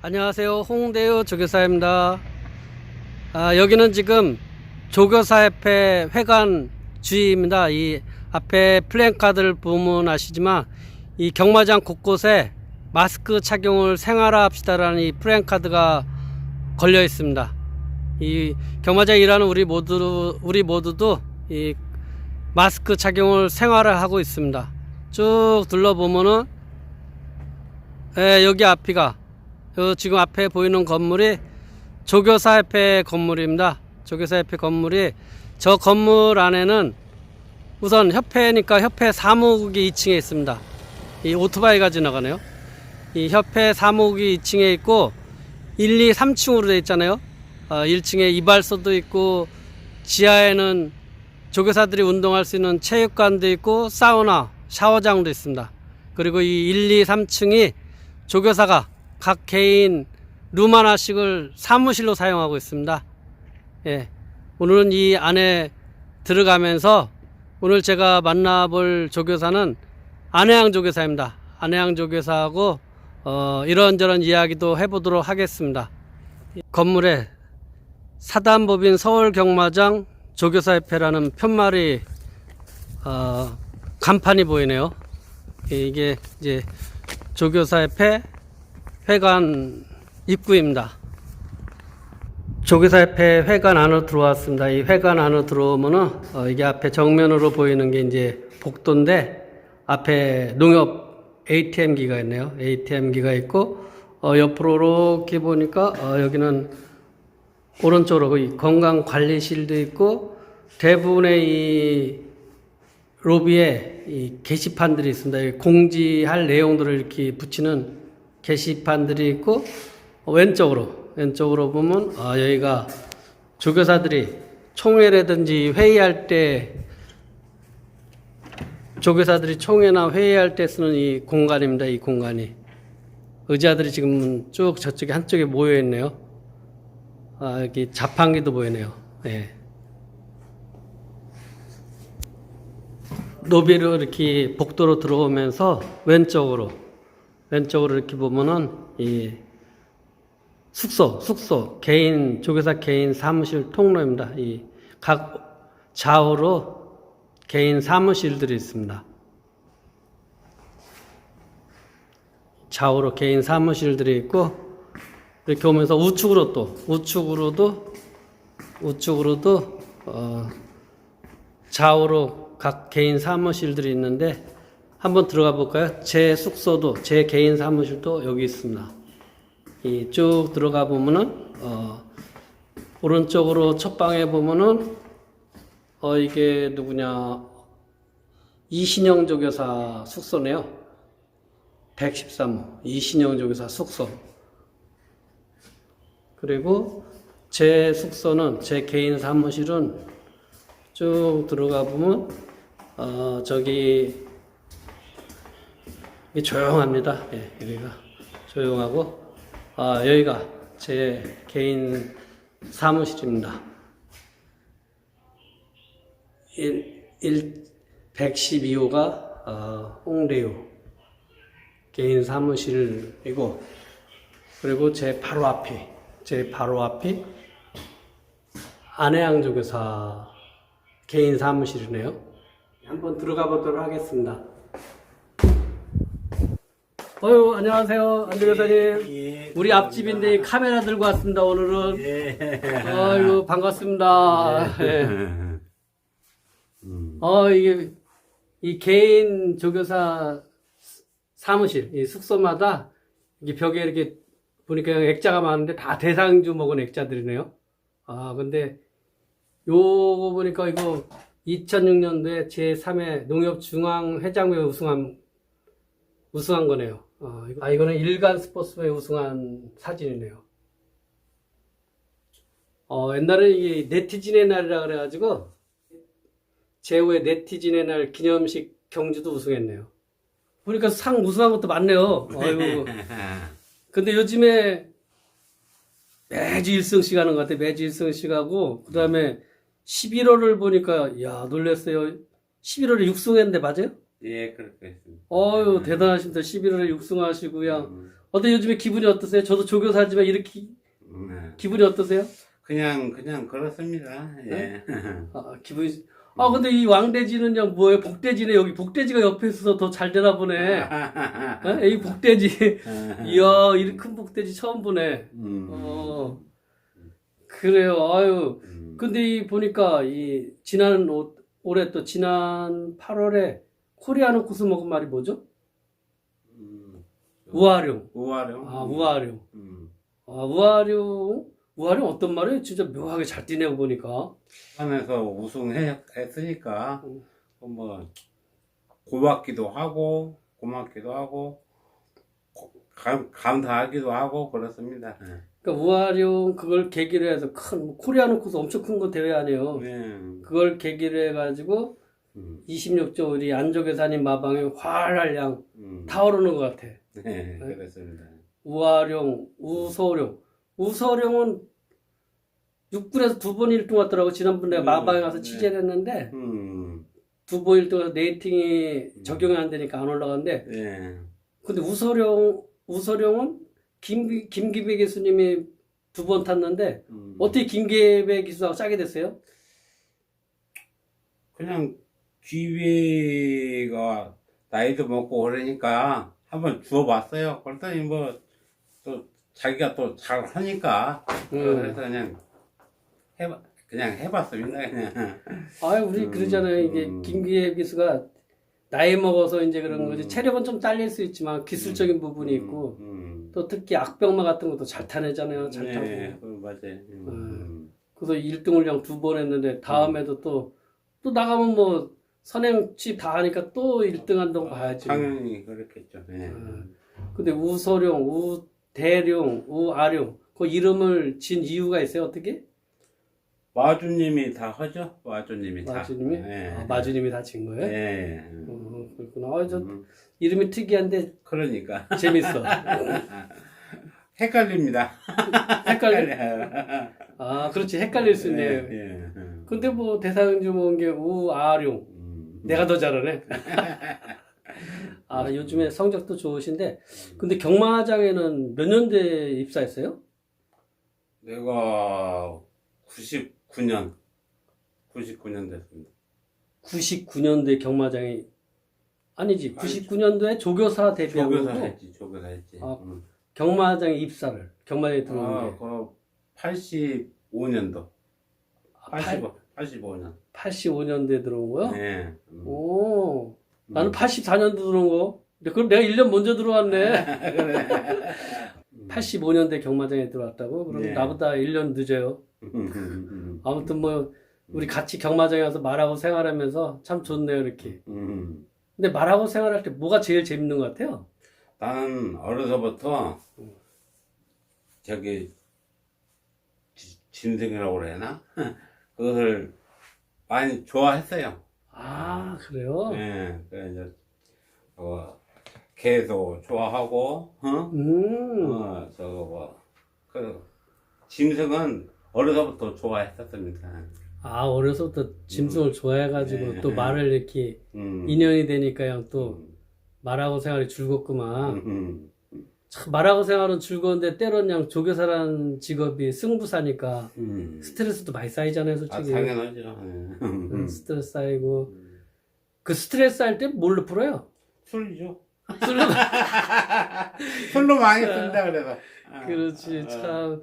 안녕하세요. 홍대우 조교사입니다. 아, 여기는 지금 조교사협회 회관 주위입니다. 이 앞에 플랜카드를 보면 아시지만 이 경마장 곳곳에 마스크 착용을 생활화합시다라는 이 플랜카드가 걸려 있습니다. 이 경마장 일하는 우리 모두 우리 모두도 이 마스크 착용을 생활화하고 있습니다. 쭉 둘러보면은 예, 여기 앞이가 요 지금 앞에 보이는 건물이 조교사협회 건물입니다. 조교사협회 건물이 저 건물 안에는 우선 협회니까 협회 사무국이 2층에 있습니다. 이 오토바이가 지나가네요. 이 협회 사무국이 2층에 있고 1, 2, 3층으로 되어 있잖아요. 어, 1층에 이발소도 있고 지하에는 조교사들이 운동할 수 있는 체육관도 있고 사우나, 샤워장도 있습니다. 그리고 이 1, 2, 3층이 조교사가 각 개인 룸 하나씩을 사무실로 사용하고 있습니다. 예. 오늘은 이 안에 들어가면서 오늘 제가 만나볼 조교사는 안혜양 조교사입니다. 안혜양 조교사하고 어, 이런저런 이야기도 해보도록 하겠습니다. 건물에 사단법인 서울경마장 조교사협회라는 편말이 어, 간판이 보이네요. 이게 이제 조교사협회 회관 입구입니다. 조교사협회 회관 안으로 들어왔습니다. 이 회관 안으로 들어오면은 어, 이게 앞에 정면으로 보이는 게 이제 복도인데 앞에 농협 ATM기가 있네요. ATM기가 있고 어, 옆으로 이렇게 보니까 어, 여기는 오른쪽으로 이 건강관리실도 있고 대부분의 이 로비에 이 게시판들이 있습니다. 이 공지할 내용들을 이렇게 붙이는 게시판들이 있고 어, 왼쪽으로 왼쪽으로 보면 아, 여기가 조교사들이 총회라든지 회의할 때 조교사들이 총회나 회의할 때 쓰는 이 공간입니다. 이 공간이 의자들이 지금 쭉 저쪽에 한쪽에 모여 있네요. 아, 여기 자판기도 보이네요. 예. 로비로 이렇게 복도로 들어오면서 왼쪽으로 왼쪽으로 이렇게 보면은 이 숙소 숙소 개인 조교사 개인 사무실 통로입니다. 이 각 좌우로 개인 사무실들이 있습니다. 좌우로 개인 사무실들이 있고 이렇게 오면서 우측으로 또 우측으로도 우측으로도 어, 좌우로 각 개인 사무실들이 있는데 한번 들어가 볼까요? 제 숙소도 제 개인 사무실도 여기 있습니다. 이 쭉 들어가 보면은 어, 오른쪽으로 첫 방에 보면은 어 이게 누구냐 이신영 조교사 숙소네요. 113호 이신영 조교사 숙소. 그리고 제 숙소는 제 개인 사무실은 쭉 들어가 보면 어 저기 조용합니다. 예, 여기가 조용하고 아 여기가 제 개인 사무실입니다. 1, 1 112호가 어, 홍대유 개인 사무실이고 그리고 제 바로 앞이 제 바로 앞이 안혜양 조교사 개인 사무실이네요. 한번 들어가 보도록 하겠습니다. 어유 안녕하세요 안 조교사님. 예, 우리 앞집인데 카메라 들고 왔습니다 오늘은. 예. 아유 반갑습니다. 예. 음. 어 이게 이 개인 조교사 사무실 이 숙소마다 이게 벽에 이렇게 보니까 액자가 많은데 다 대상주 먹은 액자들이네요. 아 근데 요거 보니까 이거 2006년도에 제3회 농협 중앙회장부에 우승한 우승한 거네요. 어, 이거- 아 이거는 일간 스포츠부에 우승한 사진이네요. 어 옛날에 이게 네티즌의 날이라 그래가지고 제후의 네티즌의 날 기념식 경주도 우승했네요. 보니까 상 우승한 것도 많네요. 아이고. 근데 요즘에 매주 1승씩 하는 것 같아요. 매주 1승씩 하고, 그 다음에 11월을 보니까, 야 놀랬어요. 11월에 육승했는데 맞아요? 예, 그렇게 했습니다. 어유 대단하십니다. 11월에 육승하시고요. 음, 어때 요즘에 기분이 어떠세요? 저도 조교사지만 이렇게 음, 네. 기분이 어떠세요? 그냥 그냥 그렇습니다. 예. 네? 아 기분이 아 근데 이 왕돼지는요 뭐예요? 복돼지네 여기 복돼지가 옆에 있어서 더 잘 되나 보네. 어? 이 복돼지 이야 이렇게 큰 복돼지 처음 보네. 음, 어 그래요. 아유 음, 근데 이 보니까 이 지난 오- 올해 또 지난 8월에 코리아노 코스 먹은 말이 뭐죠? 음. 우아룡. 우아령. 아 우아룡. 음. 아 우아룡. 우아룡 어떤 말이에요? 진짜 묘하게 잘 뛰네요 보니까. 안에서 우승했으니까 음. 뭐 고맙기도 하고 고맙기도 하고 고- 감, 감사하기도 하고 그렇습니다. 예. 그러니까 우아룡 그걸 계기로 해서 큰뭐 코리아노 코스 엄청 큰 거 대회 아니에요. 네. 그걸 계기로 해가지고 음, 26조 우리 안쪽에사님 마방에 활활량 음. 타오르는 것 같아. 네, 그렇습니다. 우아룡, 우서룡. 우서룡은 육군에서 두 번 1등 왔더라고. 지난번 내가 음, 마방에 가서 네. 취재를 했는데 음, 두 번 1등 와서 네이팅이 적용이 안 되니까 안 올라갔는데 네. 근데 우서룡, 우서룡은 김, 김기배 교수님이 두 번 탔는데 음. 어떻게 김기배 기수하고 짜게 됐어요? 그냥 기회가 나이도 먹고 그러니까 한번 주워봤어요. 그랬더니 뭐 또 자기가 또 잘 하니까 음. 그래서 그냥 해봐 그냥 해봤습니다. 그냥. 아, 우리 음, 그러잖아요. 이게 음. 김기혜 기수가 나이 먹어서 이제 그런 거지. 음. 체력은 좀 딸릴 수 있지만 기술적인 부분이 있고 음, 또 특히 악병마 같은 것도 잘 타내잖아요. 잘 타고. 네, 그 맞아요. 음, 그래서 1등을 그냥 두번 했는데 다음에도 또또 나가면 뭐 선행 취입 다 하니까 또 1등 한다고 봐야지. 당연히 그렇겠죠. 네. 음. 근데 우소룡, 우대룡, 우아룡 그 이름을 진 이유가 있어요? 어떻게? 마주님이 다 하죠. 마주님이 다. 마주님이? 네. 아, 마주님이 다 진 거예요? 네. 어, 그렇구나. 아, 저 음, 이름이 특이한데 그러니까 재밌어. 헷갈립니다. 헷갈려. 아, 그렇지. 헷갈릴 수 있네요. 예, 예. 근데 뭐 대상 주모은 게 우아룡. 음. 내가 더 잘하네. 아, 요즘에 성적도 좋으신데, 근데 경마장에는 몇 년대 입사했어요? 내가 99년 99년 됐습니다. 99년도에 경마장이, 아니지, 99년도에 조교사 데뷔하고 조교사 했지, 조교사 했지. 아, 음. 경마장에 입사를, 경마장에 아, 들어온 게. 그 85년도. 아, 85, 85년. 85년도에 들어온 거요? 네. 음. 오, 나는 음. 84년도 들어온 거. 근데 그럼 내가 1년 먼저 들어왔네. 그래. 85년대 경마장에 들어왔다고? 그럼 네. 나보다 1년 늦어요. 음. 아무튼 뭐, 우리 같이 경마장에 와서 말하고 생활하면서 참 좋네요, 이렇게. 음. 근데 말하고 생활할 때 뭐가 제일 재밌는 것 같아요? 나는 어려서부터 저기 지- 짐승이라고 그래나? 그것을 많이 좋아했어요. 아, 그래요? 예, 그 이제 어, 개도 좋아하고, 어, 음, 어, 저거 뭐, 그 짐승은 어려서부터 좋아했었습니다. 아, 어려서부터 짐승을 좋아해가지고 네. 또 말을 이렇게 음. 인연이 되니까요. 또 음, 말하고 생활이 즐겁구만. 음, 참 말하고 생활은 즐거운데 때로는 그냥 조교사라는 직업이 승부사니까 음. 스트레스도 많이 쌓이잖아요, 아, 솔직히. 당연하죠. 예. 음, 음. 스트레스 쌓이고. 그 스트레스 할 때 뭘로 풀어요? 술이죠. 술로 술로 많이 쓴다 그래서. 아, 그렇지 아, 참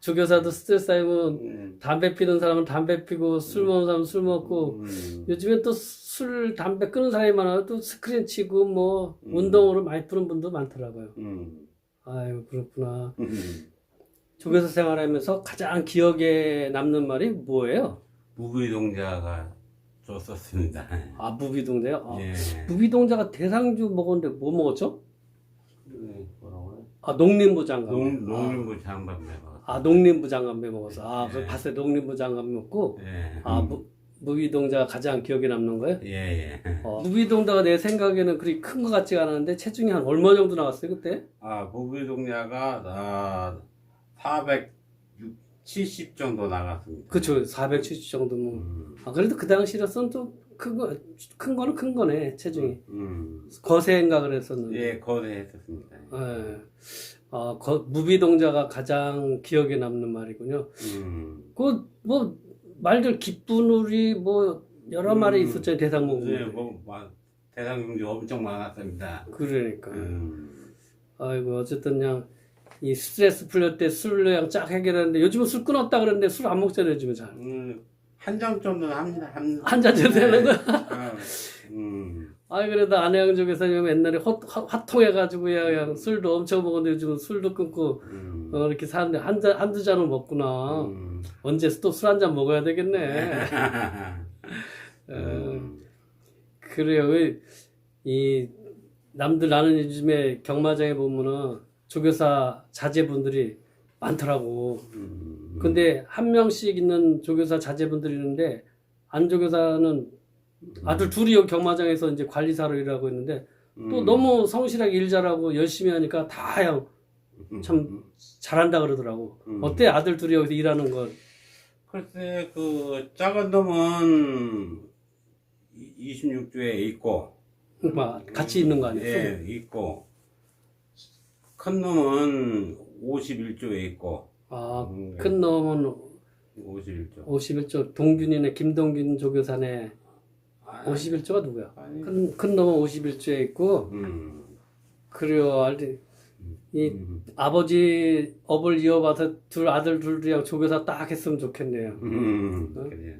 조교사도 스트레스 쌓이면 음, 담배 피는 사람은 담배 피고 술 먹는 사람은 술 먹고 음, 요즘엔 또술 담배 끊는 사람이 많아요 또 스크린 치고 뭐 음. 운동으로 많이 푸는 분도 많더라고요 음, 아유 그렇구나 음. 조교사 생활하면서 가장 기억에 남는 말이 뭐예요? 무비동자가 줬었습니다. 아 무비동자요? 아, 예. 무비동자가 대상주 먹었는데 뭐 먹었죠? 네, 뭐라고 그래? 아 농림부 장관 농, 농림부 장관매가. 아 농림부 장관배 먹어서 아그 예. 봤어요 농림부 장관 먹고 예. 아 음. 무, 무비동자가 가장 기억에 남는 거예요? 예, 예. 어, 무비동자가 내 생각에는 그리 큰 것 같지가 않았는데 체중이 한 얼마 정도 나왔어요 그때? 아, 무비동자가, 아, 470 정도 나갔습니다. 그쵸 470 정도면 음, 아 그래도 그 당시로서는 좀큰 거, 큰 거는 큰 거네, 체중이. 음. 거세인가 그랬었는데. 예, 거대했었습니다. 예. 아, 거, 무비동자가 가장 기억에 남는 말이군요. 음. 그, 뭐, 말들 기쁜 우리, 뭐, 여러 음. 있었잖아요, 대상목이. 네, 뭐, 막, 대상경주 엄청 많았습니다. 그러니까. 음. 아이고, 어쨌든 그냥, 이 스트레스 풀릴 때 술로 그냥 쫙 해결하는데, 요즘은 술 끊었다 그러는데 술 안 먹잖아요, 요즘은 잘. 음, 한장 정도는 합니다. 한, 한잔 정도 되는 거? 어, 음. 아이, 그래도 안혜영 쪽에서는 옛날에 화, 화, 화통해가지고 그냥, 술도 엄청 먹었는데 요즘은 술도 끊고, 음. 어, 이렇게 사는데 한 잔, 한두 잔은 먹구나. 음. 언제 또 술 한 잔 먹어야 되겠네. 어, 음. 그래요. 왜, 이, 남들 나는 요즘에 경마장에 보면은 조교사 자제분들이 많더라고. 음. 근데 한 명씩 있는 조교사 자제분들이 있는데, 안 조교사는 아들 둘이 여기 경마장에서 이제 관리사로 일하고 있는데, 또 음. 너무 성실하게 일 잘하고 열심히 하니까 다 그냥 음. 참 잘한다 그러더라고. 음. 어때? 아들 둘이 여기서 일하는 건? 글쎄, 그, 작은 놈은 26주에 있고, 막 같이 있는 거 아니야? 예, 있고, 큰 놈은 51조에 있고, 아, 음, 큰 놈은 51조. 51조 동균이네 김동균 조교사네 아, 51조가 누구야? 아니, 큰, 큰 놈은 51조에 있고 음, 그래요. 알지? 이 음, 아버지 업을 이어받아 둘 아들 둘이랑 조교사 딱 했으면 좋겠네요. 음, 어? 그래.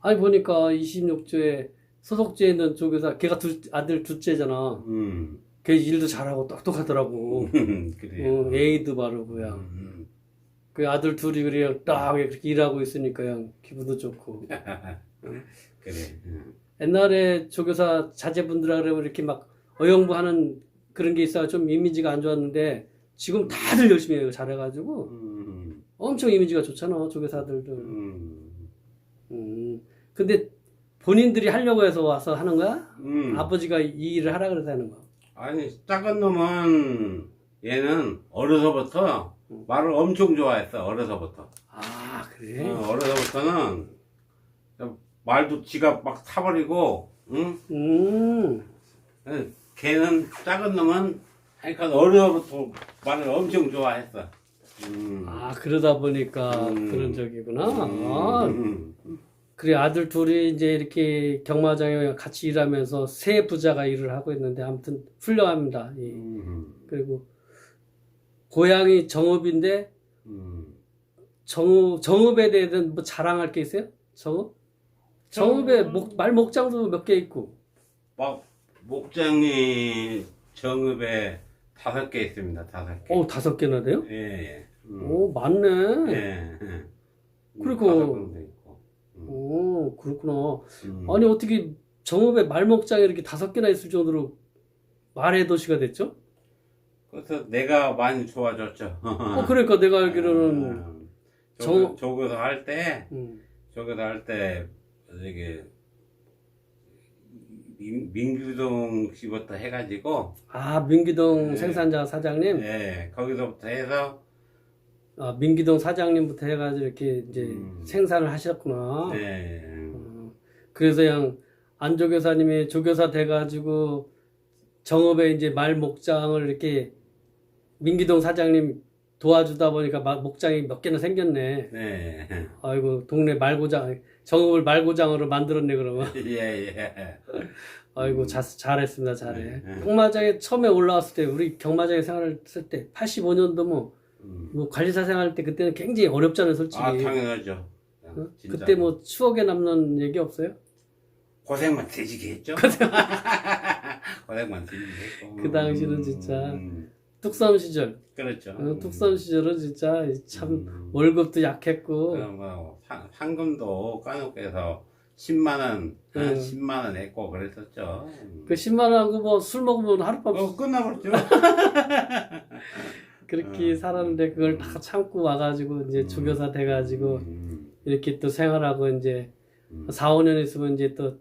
아니 보니까 26조에 소속주에 있는 조교사 걔가 둘, 아들 둘째잖아. 음, 걔 일도 잘하고 똑똑하더라고. 그래. 어, A도 바르고 그냥 음, 그 아들 둘이 그냥 딱 이렇게 일하고 있으니까 그냥 기분도 좋고. 그래. 음. 옛날에 조교사 자제분들하고 이렇게 막 어영부하는 그런 게 있어 좀 이미지가 안 좋았는데 지금 다들 열심히 해요 잘해가지고 음, 엄청 이미지가 좋잖아 조교사들도 음, 음 근데 본인들이 하려고 해서 와서 하는 거야? 음. 아버지가 이 일을 하라 그래서 하는 거야 아니, 작은 놈은 얘는 어려서부터 말을 엄청 좋아했어, 어려서부터. 아 그래? 어, 어려서부터는 말도 지가 막 타버리고, 응? 음 걔는 작은 놈은 하여간 어려서부터 말을 엄청 좋아했어. 음. 아 그러다 보니까 음. 그런 적이구나 아, 음. 그래 아들 둘이 이제 이렇게 경마장에 같이 일하면서 세 부자가 일을 하고 있는데 아무튼 훌륭합니다. 이 음. 그리고 고향이 정읍인데 음. 정읍 정읍에 대해서 뭐 자랑할 게 있어요? 정읍? 정읍에 정읍. 목, 말 목장도 몇 개 있고. 막 목장이 정읍에 다섯 개 있습니다. 다섯 개. 오 다섯 개나 돼요? 예, 예. 음. 오 많네. 예, 예. 그리고- 다섯 군데 있고. 음. 오 그렇구나. 음. 아니 어떻게 정읍에 말 목장이 이렇게 다섯 개나 있을 정도로 말의 도시가 됐죠? 그래서 내가 많이 좋아졌죠. 어 그러니까 내가 알기로는 정... 정- 조교사 할 때, 음. 조교사 할 때, 이게, 민, 민규동 씨부터 해가지고, 아 민기동 네. 생산자 사장님, 예, 거기서부터 해서, 아 민기동 사장님부터 해가지고 이렇게 이제 음. 생산을 하셨구나. 예, 어, 그래서 그냥 안조교사님이 조교사 돼가지고 정읍에 이제 말 목장을 이렇게 민기동 사장님 도와주다 보니까 마- 목장이 몇 개나 생겼네. 네. 아이고 동네 말고장 정읍을 말고장으로 만들었네 그러면. 예, 예. 아이고 자, 잘했습니다 잘해. 네, 네. 경마장에 처음에 올라왔을 때 우리 경마장에 생활했을 때 85년도 뭐, 음. 뭐 관리사 생활할 때 그때는 굉장히 어렵잖아요 솔직히. 아, 당연하죠. 어? 진짜. 그때 뭐 추억에 남는 얘기 없어요? 고생만 되지게 했죠. 고생만 되지게 했고. 그 당시는 진짜. 음, 뚝섬 시절. 그렇죠. 어, 뚝섬 시절은 진짜 참 음. 월급도 약했고 그럼 뭐 상, 상금도 까놓고 해서 10만 원, 한 음. 10만 원 했고 그랬었죠. 음. 그 10만 원하고 뭐 술 먹으면 하룻밤 어, 끝나버렸죠. 그렇게 음. 살았는데 그걸 다 참고 와가지고 이제 조교사 돼가지고 음, 이렇게 또 생활하고 이제 음. 4, 5년 있으면 이제 또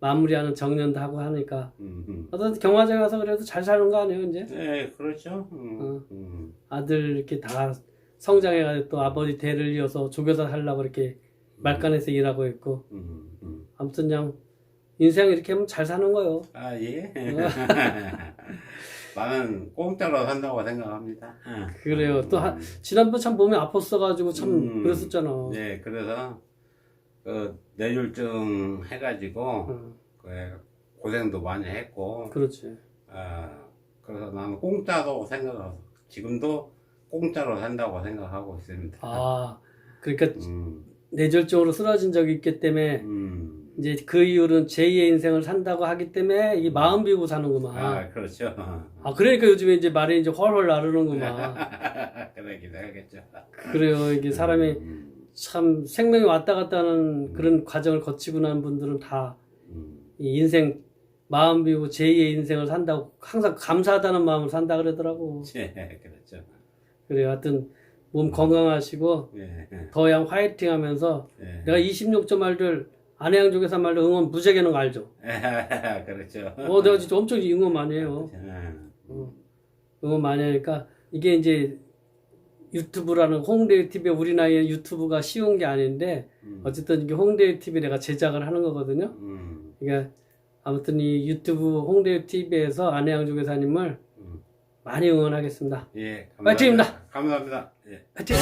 마무리하는 정년도 하고 하니까 음, 음. 어떤 경마장 가서 그래도 잘 사는 거 아니에요 이제 네, 그렇죠. 음, 어. 음, 아들 이렇게 다 성장해가지고 또 아버지 대를 이어서 조교사 하려고 이렇게 말간에서 일하고 있고 음, 음. 아무튼 그냥 인생 이렇게 하면 잘 사는 거요. 아, 예. 나는 공짜로 산다고 생각합니다. 그래요. 또 한- 음, 지난번 참 몸이 아팠어가지고 참 음. 그랬었잖아. 네, 그래서 그 뇌졸중 해가지고 응, 그 고생도 많이 했고, 그렇지. 아, 그래서 나는 공짜로 생각하고 지금도 공짜로 산다고 생각하고 있습니다. 아, 그러니까 음, 뇌졸중으로 쓰러진 적이 있기 때문에 음, 이제 그 이후로는 제2의 인생을 산다고 하기 때문에 이 마음 비우고 사는구만. 아, 그렇죠. 아, 그러니까 요즘에 이제 말이 이제 훨훨 나르는구만. 그러기도 하겠죠. 그래요. 이게 사람이 음, 참 생명이 왔다 갔다 하는 그런 과정을 거치고 난 분들은 다 음, 이 인생 마음 비우고 제2의 인생을 산다고 항상 감사하다는 마음을 산다 그러더라고. 예, 그렇죠. 그래요. 하여튼 몸 건강하시고 예, 더양 화이팅 하면서 예. 내가 26점 말들 안해양쪽에서 말들 응원 거 알죠? 그렇죠. 어, 내가 진짜 엄청 응원 많이 해요. 음, 어, 응원 많이 하니까 이게 이제 유튜브라는 홍대 TV 우리 나이에 유튜브가 쉬운 게 아닌데 음, 어쨌든 이게 홍대 TV 내가 제작을 하는 거거든요. 음, 그러니까 아무튼 이 유튜브 홍대 TV에서 안해양조 교사님을 음. 많이 응원하겠습니다. 예, 화이팅입니다. 감사합니다. 예. 화이팅!